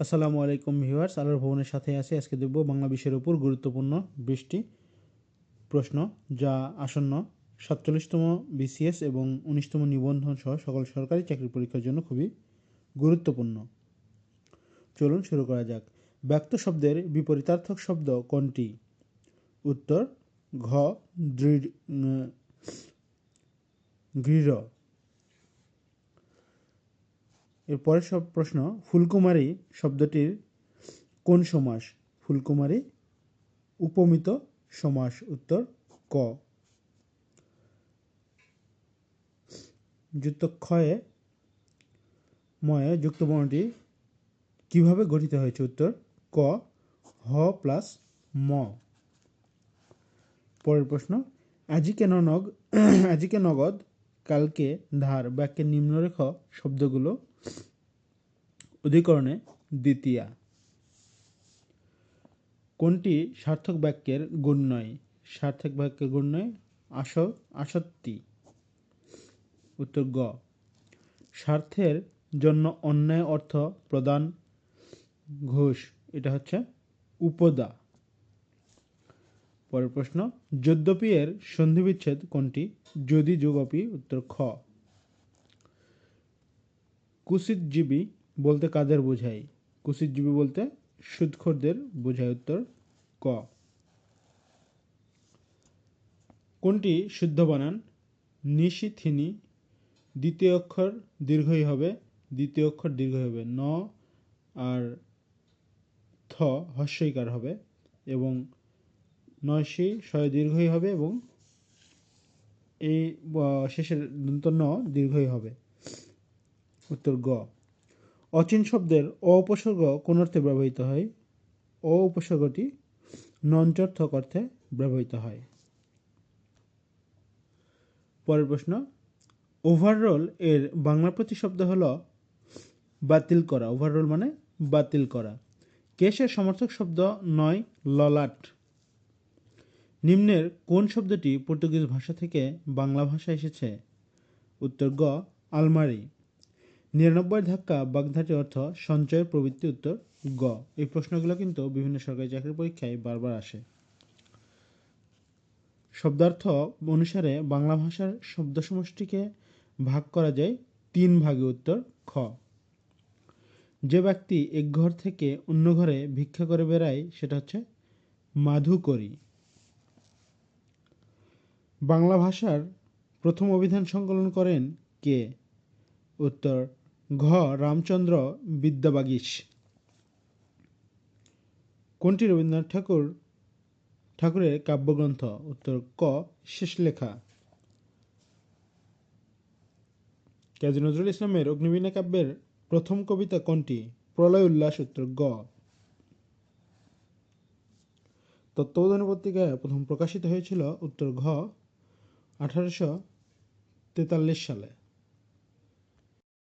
আসসালামু আলাইকুম ভিউয়ার্স আলোর ভবনের সাথে আছি। আজকে দেখব বাংলা বিষয়ের উপর গুরুত্বপূর্ণ বৃষ্টি প্রশ্ন যা আসন্ন সাতচল্লিশতম বিসিএস এবং উনিশতম নিবন্ধন সহ সকল সরকারি চাকরি পরীক্ষার জন্য খুবই গুরুত্বপূর্ণ। চলুন শুরু করা যাক। ব্যক্ত শব্দের বিপরীতার্থক শব্দ কোনটি? উত্তর ঘ দৃঢ় উম, এরপরের সব প্রশ্ন, ফুলকুমারী শব্দটির কোন সমাস? ফুলকুমারী উপমিত সমাস উত্তর ক। যুক্ত ক্ষয়ে ময়ে যুক্ত বর্ণটি কীভাবে গঠিত হয়েছে? উত্তর ক, হ প্লাস ম। পরের প্রশ্ন, আজিকে ননগ, আজিকে নগদ কালকে ধার বাক্যের নিম্নরেখ শব্দগুলো অধিকরণে দ্বিতীয়া। কোনটি সার্থক বাক্যের গুণ নয়? সার্থক বাক্যের গুণ নয়, আস আসত্তি উত্তর গ। স্বার্থের জন্য অন্যায় অর্থ প্রদান ঘোষ, এটা হচ্ছে উপদা। পরের প্রশ্ন, যদ্যপি এর সন্ধিবিচ্ছেদ কোনটি? যদি যোগপি, উত্তর খ। কুসিতজীবী বলতে কাদের বোঝায়? কুসিতজীবী বলতে সুদখোরদের বোঝায় উত্তর ক। কোনটি শুদ্ধ বানান? নিশিথিনি, দ্বিতীয় অক্ষর দীর্ঘই হবে, দ্বিতীয় অক্ষর দীর্ঘ হবে, ন, আর থ হস্যইকার হবে, এবং নয়সি শয় দীর্ঘই হবে এবং এই শেষের দন্ত ন দীর্ঘই হবে। উত্তর গ। অচিন শব্দের অ উপসর্গ কোন অর্থে ব্যবহৃত হয়? অ উপসর্গটি নঞ্চর্থক অর্থে ব্যবহৃত হয়। পরের প্রশ্ন, ওভাররোল এর বাংলা প্রতিশব্দ হলো বাতিল করা। ওভাররোল মানে বাতিল করা। কেশের সমর্থক শব্দ নয়, ললাট। নিম্নের কোন শব্দটি পর্তুগিজ ভাষা থেকে বাংলা ভাষায় এসেছে? উত্তর গ, আলমারি। নিরানব্বই ধাক্কা বাগধাটি অর্থ সঞ্চয় প্রবৃত্তি উত্তর গ। এই প্রশ্নগুলো কিন্তু বিভিন্ন সরকারি চাকরির পরীক্ষায় বারবার আসে। শব্দার্থ অনুসারে বাংলা ভাষার শব্দ সমষ্টিকে ভাগ করা যায় তিন ভাগে উত্তর খ। যে ব্যক্তি এক ঘর থেকে অন্য ঘরে ভিক্ষা করে বেড়ায়, সেটা হচ্ছে মাধুকরী। বাংলা ভাষার প্রথম অভিধান সংকলন করেন কে? উত্তর, ঘ. রামচন্দ্র বিদ্যাবাগীশ কোনটি রবীন্দ্রনাথ ঠাকুর, ঠাকুরের কাব্যগ্রন্থ? উত্তর, ক. শেষলেখা কাজী নজরুল ইসলামের অগ্নিবীণা কাব্যের প্রথম কবিতা কোনটি? প্রলয় উল্লাস, উত্তর, গ। তত্ত্ববোধনী পত্রিকায় প্রথম প্রকাশিত হয়েছিল, উত্তর, ঘ। আঠারোশো তেতাল্লিশ সালে।